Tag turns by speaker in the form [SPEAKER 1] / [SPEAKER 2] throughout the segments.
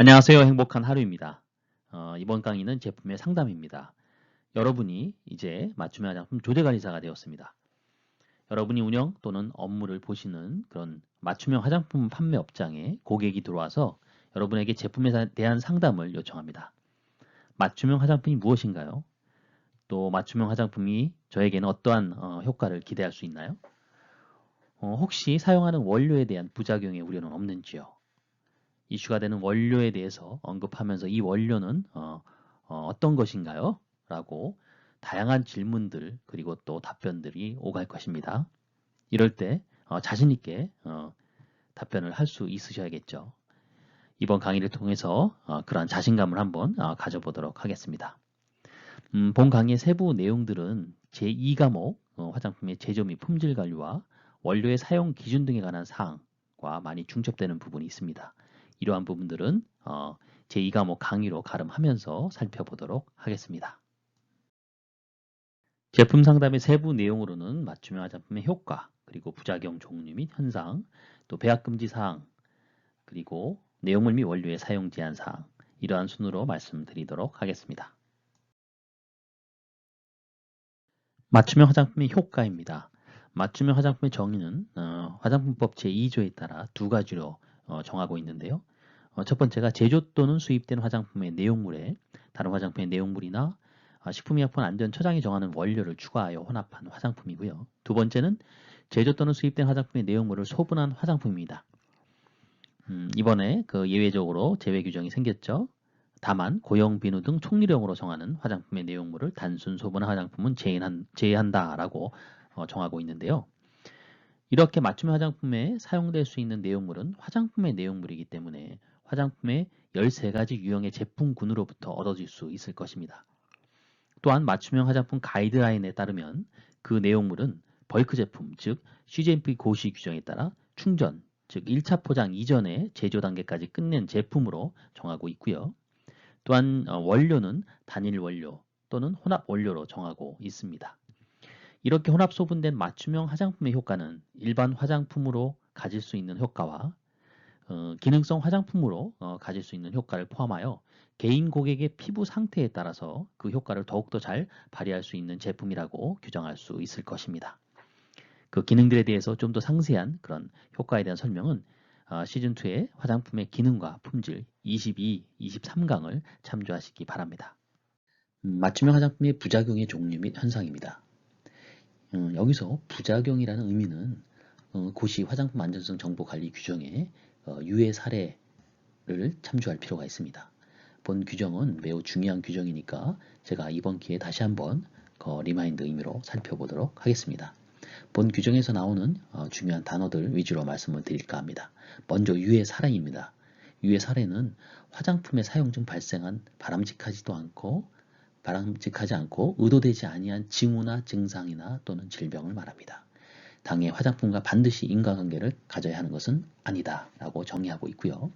[SPEAKER 1] 안녕하세요. 행복한 하루입니다. 어, 이번 강의는 제품의 상담입니다. 여러분이 이제 맞춤형 화장품 조제관리사가 되었습니다. 여러분이 운영 또는 업무를 보시는 그런 맞춤형 화장품 판매 업장에 고객이 들어와서 여러분에게 제품에 대한 상담을 요청합니다. 맞춤형 화장품이 무엇인가요? 또 맞춤형 화장품이 저에게는 어떠한 어, 효과를 기대할 수 있나요? 어, 혹시 사용하는 원료에 대한 부작용의 우려는 없는지요? 이슈가 되는 원료에 대해서 언급하면서 이 원료는 어, 떤 것인가요? 라고 다양한 질문들 그리고 또 답변들이 오갈 것입니다. 이럴 때 어, 자신 있게 어, 답변을 할 수 있으셔야겠죠. 이번 강의를 통해서 어, 그러한 자신감을 한번 어, 가져보도록 하겠습니다. 음, 본 강의의 세부 내용들은 제2과목 어, 화장품의 제조 및 품질 관리와 원료의 사용 기준 등에 관한 사항과 많이 중첩되는 부분이 있습니다. 이러한 부분들은 어, 제2과목 강의로 가름하면서 살펴보도록 하겠습니다. 제품 상담의 세부 내용으로는 맞춤형 화장품의 효과, 그리고 부작용 종류 및 현상, 또 배합 금지 사항, 그리고 내용물 및 원료의 사용 제한 사항, 이러한 순으로 말씀드리도록 하겠습니다. 맞춤형 화장품의 효과입니다. 맞춤형 화장품의 정의는 어, 화장품법 제2조에 따라 두 가지로 어, 정하고 있는데요. 어, 첫 번째가 제조 또는 수입된 화장품의 내용물에 다른 화장품의 내용물이나 어, 식품의약품 안전처장이 정하는 원료를 추가하여 혼합한 화장품이고요. 두 번째는 제조 또는 수입된 화장품의 내용물을 소분한 화장품입니다. 음, 이번에 그 예외적으로 제외 규정이 생겼죠. 다만 고형, 비누 등 총리령으로 정하는 화장품의 내용물을 단순 소분한 화장품은 제한, 제한다라고 어, 정하고 있는데요. 이렇게 맞춤 화장품에 사용될 수 있는 내용물은 화장품의 내용물이기 때문에 화장품의 13가지 유형의 제품군으로부터 얻어질 수 있을 것입니다. 또한 맞춤형 화장품 가이드라인에 따르면 그 내용물은 벌크 제품, 즉 CGMP 고시 규정에 따라 충전, 즉 1차 포장 이전에 제조 단계까지 끝낸 제품으로 정하고 있고요. 또한 어, 원료는 단일 원료 또는 혼합 원료로 정하고 있습니다. 이렇게 혼합 소분된 맞춤형 화장품의 효과는 일반 화장품으로 가질 수 있는 효과와 어, 기능성 화장품으로 어, 가질 수 있는 효과를 포함하여 개인 고객의 피부 상태에 따라서 그 효과를 더욱더 잘 발휘할 수 있는 제품이라고 규정할 수 있을 것입니다. 그 기능들에 대해서 좀 더 상세한 그런 효과에 대한 설명은 어, 시즌2의 화장품의 기능과 품질 22, 23강을 참조하시기 바랍니다. 음, 맞춤형 화장품의 부작용의 종류 및 현상입니다. 음, 여기서 부작용이라는 의미는 어, 고시 화장품 안전성 정보 관리 규정에 어, 유해 사례를 참조할 필요가 있습니다. 본 규정은 매우 중요한 규정이니까 제가 이번 기회에 다시 한번 그 리마인드 의미로 살펴보도록 하겠습니다. 본 규정에서 나오는 어, 중요한 단어들 위주로 말씀을 드릴까 합니다. 먼저 유해 사례입니다. 유해 사례는 화장품의 사용 중 발생한 바람직하지도 않고 바람직하지 않고 의도되지 아니한 징후나 증상이나 또는 질병을 말합니다. 당의 화장품과 반드시 인과관계를 가져야 하는 것은 아니다 라고 정의하고 있고요.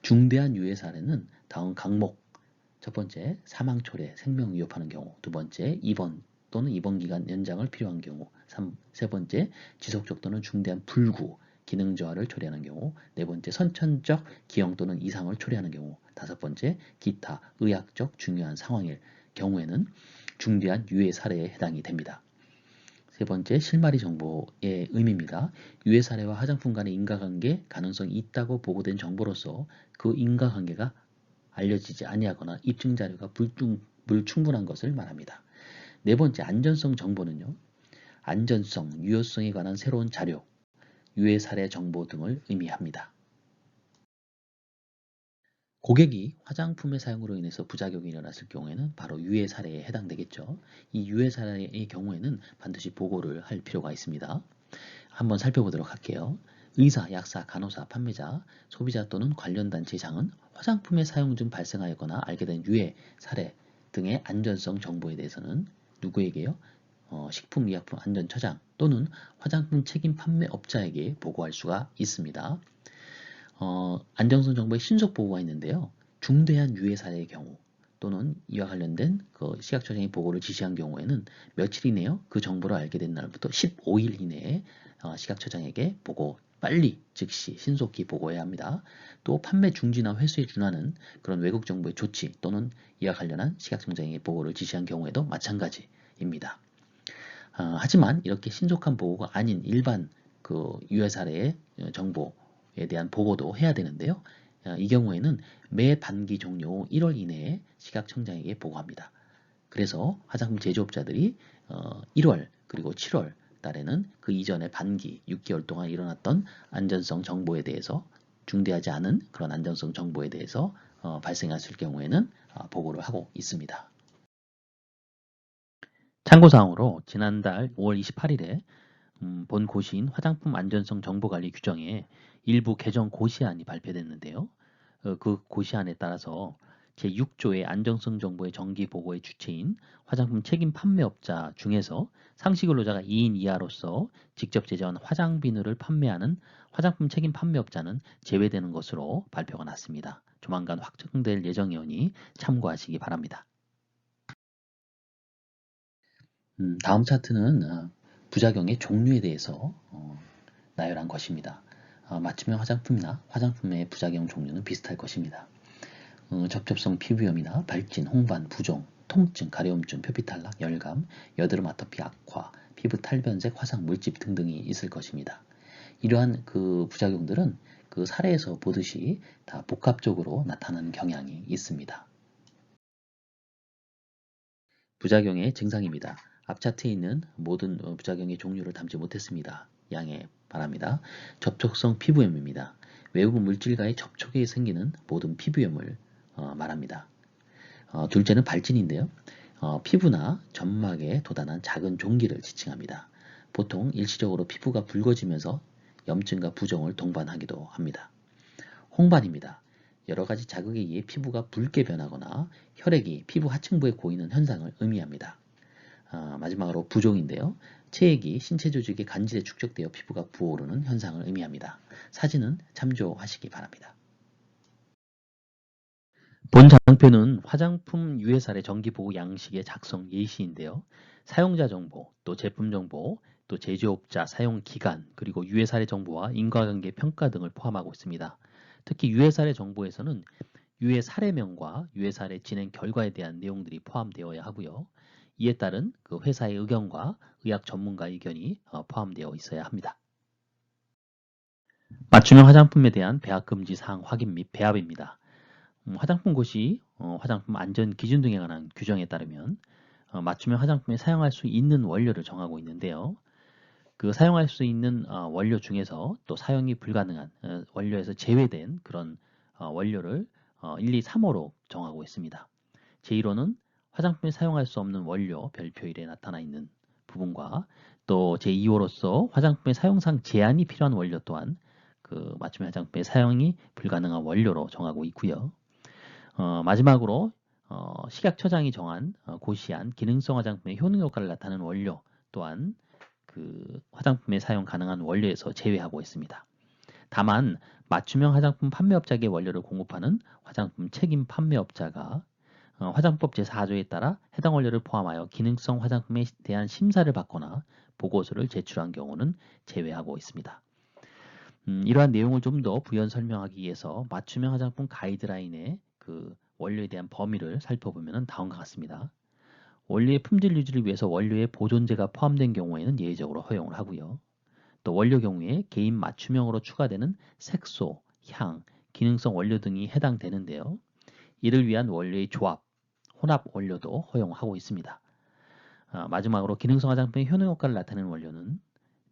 [SPEAKER 1] 중대한 유해 사례는 다음 강목 첫 번째 사망 초래 생명 위협하는 경우 두 번째 입원 또는 입원 기간 연장을 필요한 경우 3, 세 번째 지속적 또는 중대한 불구 기능 저하를 초래하는 경우 네 번째 선천적 기형 또는 이상을 초래하는 경우 다섯 번째 기타 의학적 중요한 상황일 경우에는 중대한 유해 사례에 해당이 됩니다. 세 번째 실마리 정보의 의미입니다. 유해 사례와 화장품 간의 인과관계 가능성이 있다고 보고된 정보로서 그 인과관계가 알려지지 아니하거나 입증 자료가 불충, 불충분한 것을 말합니다. 네 번째 안전성 정보는요. 안전성, 유효성에 관한 새로운 자료, 유해 사례 정보 등을 의미합니다. 고객이 화장품의 사용으로 인해서 부작용이 일어났을 경우에는 바로 유해 사례에 해당되겠죠. 이 유해 사례의 경우에는 반드시 보고를 할 필요가 있습니다. 한번 살펴보도록 할게요. 의사, 약사, 간호사, 판매자, 소비자 또는 관련 단체 장은 화장품의 사용 중 발생하였거나 알게 된 유해 사례 등의 안전성 정보에 대해서는 누구에게요? 어, 식품의약품 안전처장 또는 화장품 책임 판매업자에게 보고할 수가 있습니다. 어, 안정성 정보의 신속 보고가 있는데요. 중대한 유해 사례의 경우 또는 이와 관련된 그 시각처장이 보고를 지시한 경우에는 며칠 이내요 그 정보를 알게 된 날부터 15일 이내에 어, 시각처장에게 보고 빨리 즉시 신속히 보고해야 합니다. 또 판매 중지나 회수에 준하는 그런 외국 정부의 조치 또는 이와 관련한 시각청장에게 보고를 지시한 경우에도 마찬가지입니다. 어, 하지만 이렇게 신속한 보고가 아닌 일반 그 유해 사례의 정보에 대한 보고도 해야 되는데요. 어, 이 경우에는 매 반기 종료 1월 이내에 시각청장에게 보고합니다. 그래서 화장품 제조업자들이 어, 1월 그리고 7월 달에는 그 이전의 반기 6개월 동안 일어났던 안전성 정보에 대해서 중대하지 않은 그런 안전성 정보에 대해서 어, 발생했을 경우에는 어, 보고를 하고 있습니다. 참고사항으로 지난달 5월 28일에 음, 본 고시인 화장품 안전성 정보관리 규정에 일부 개정 고시안이 발표됐는데요. 어, 그 고시안에 따라서 제6조의 안정성 정보의 정기 보고의 주체인 화장품 책임 판매업자 중에서 상시 근로자가 2인 이하로서 직접 제조한 화장 비누를 판매하는 화장품 책임 판매업자는 제외되는 것으로 발표가 났습니다. 조만간 확정될 예정이오니 참고하시기 바랍니다. 음, 다음 차트는 어, 부작용의 종류에 대해서 어, 나열한 것입니다. 어, 맞춤형 화장품이나 화장품의 부작용 종류는 비슷할 것입니다. 어, 접촉성 피부염이나 발진, 홍반, 부종, 통증, 가려움증, 표피탈락, 열감, 여드름 아토피 악화, 피부 탈변색, 화상, 물집 등등이 있을 것입니다. 이러한 그 부작용들은 그 사례에서 보듯이 다 복합적으로 나타나는 경향이 있습니다. 부작용의 증상입니다. 앞 차트에 있는 모든 어, 부작용의 종류를 담지 못했습니다. 양해 바랍니다. 접촉성 피부염입니다. 외부 물질과의 접촉에 생기는 모든 피부염을 어, 말합니다. 어, 둘째는 발진인데요. 어, 피부나 점막에 도단한 작은 종기를 지칭합니다. 보통 일시적으로 피부가 붉어지면서 염증과 부종을 동반하기도 합니다. 홍반입니다. 여러 가지 자극에 의해 피부가 붉게 변하거나 혈액이 피부 하층부에 고이는 현상을 의미합니다. 어, 마지막으로 부종인데요. 체액이 신체 조직에 간질에 축적되어 피부가 부어오르는 현상을 의미합니다. 사진은 참조하시기 바랍니다. 본 장표는 화장품 유해사례 정기보고 양식의 작성 예시인데요. 사용자 정보, 또 제품 정보, 또 제조업자 사용 기간, 그리고 유해사례 정보와 인과관계 평가 등을 포함하고 있습니다. 특히 유해사례 정보에서는 유해 사례명과 유해 사례 진행 결과에 대한 내용들이 포함되어야 하고요. 이에 따른 그 회사의 의견과 의학 전문가 의견이 어, 포함되어 있어야 합니다. 맞춤형 화장품에 대한 배합 금지 사항 확인 및 배합입니다. 음, 화장품 고시, 어, 화장품 안전 기준 등에 관한 규정에 따르면 어, 맞춤형 화장품에 사용할 수 있는 원료를 정하고 있는데요. 그 사용할 수 있는 어, 원료 중에서 또 사용이 불가능한 어, 원료에서 제외된 그런 어, 원료를 어, 1, 2, 3호로 정하고 있습니다. 제1호는 화장품에 사용할 수 없는 원료 별표 1에 나타나 있는 부분과 또 제2호로서 화장품의 사용상 제한이 필요한 원료 또한 그 맞춤형 화장품의 사용이 불가능한 원료로 정하고 있고요. 어, 마지막으로 어, 식약처장이 정한 어, 고시한 기능성 화장품의 효능 효과를 나타내는 원료 또한 그 화장품에 사용 가능한 원료에서 제외하고 있습니다. 다만 맞춤형 화장품 판매업자에게 원료를 공급하는 화장품 책임 판매업자가 어, 화장법 제4조에 따라 해당 원료를 포함하여 기능성 화장품에 대한 심사를 받거나 보고서를 제출한 경우는 제외하고 있습니다. 음, 이러한 내용을 좀 더 부연 설명하기 위해서 맞춤형 화장품 가이드라인에 그 원료에 대한 범위를 살펴보면 다음과 같습니다. 원료의 품질 유지를 위해서 원료에 보존제가 포함된 경우에는 예외적으로 허용을 하고요. 또 원료 경우에 개인 맞춤형으로 추가되는 색소, 향, 기능성 원료 등이 해당되는데요. 이를 위한 원료의 조합, 혼합 원료도 허용하고 있습니다. 아, 마지막으로 기능성 화장품의 효능 효과를 나타내는 원료는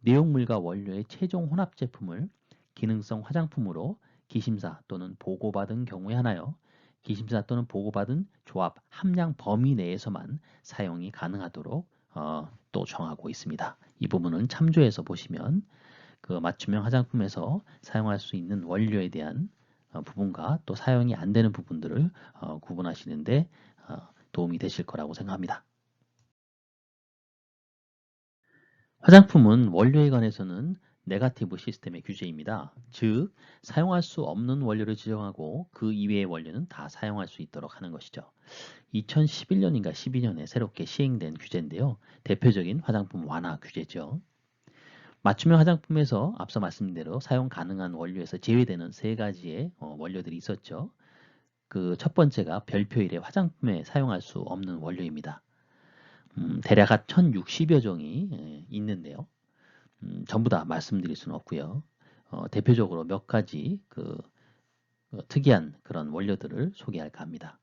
[SPEAKER 1] 내용물과 원료의 최종 혼합 제품을 기능성 화장품으로 기심사 또는 보고받은 경우에 하나요. 기심사 또는 보고받은 조합 함량 범위 내에서만 사용이 가능하도록 어, 또 정하고 있습니다. 이 부분은 참조해서 보시면 그 맞춤형 화장품에서 사용할 수 있는 원료에 대한 어, 부분과 또 사용이 안 되는 부분들을 어, 구분하시는데 어, 도움이 되실 거라고 생각합니다. 화장품은 원료에 관해서는 네가티브 시스템의 규제입니다. 즉, 사용할 수 없는 원료를 지정하고 그 이외의 원료는 다 사용할 수 있도록 하는 것이죠. 2011년인가 12년에 새롭게 시행된 규제인데요. 대표적인 화장품 완화 규제죠. 맞춤형 화장품에서 앞서 말씀드린 대로 사용 가능한 원료에서 제외되는 세 가지의 어, 원료들이 있었죠. 그 첫 번째가 별표 1의 화장품에 사용할 수 없는 원료입니다. 음, 대략 한 1060여 종이 예, 있는데요. 음, 전부 다 말씀드릴 수는 없고요. 어, 대표적으로 몇 가지 그 어, 특이한 그런 원료들을 소개할까 합니다.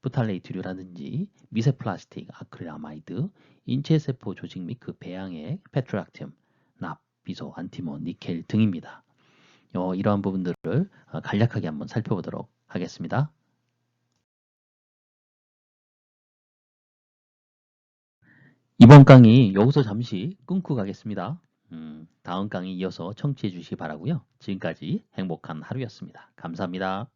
[SPEAKER 1] 부탈레이트류라든지 미세 플라스틱, 아크릴아마이드, 인체세포 조직 및 그 배양액, 페트락튬, 납, 비소, 안티몬, 니켈 등입니다. 어, 이러한 부분들을 어, 간략하게 한번 살펴보도록 하겠습니다. 이번 강의 여기서 잠시 끊고 가겠습니다. 음, 다음 강의 이어서 청취해 주시기 바라고요. 지금까지 행복한 하루였습니다. 감사합니다.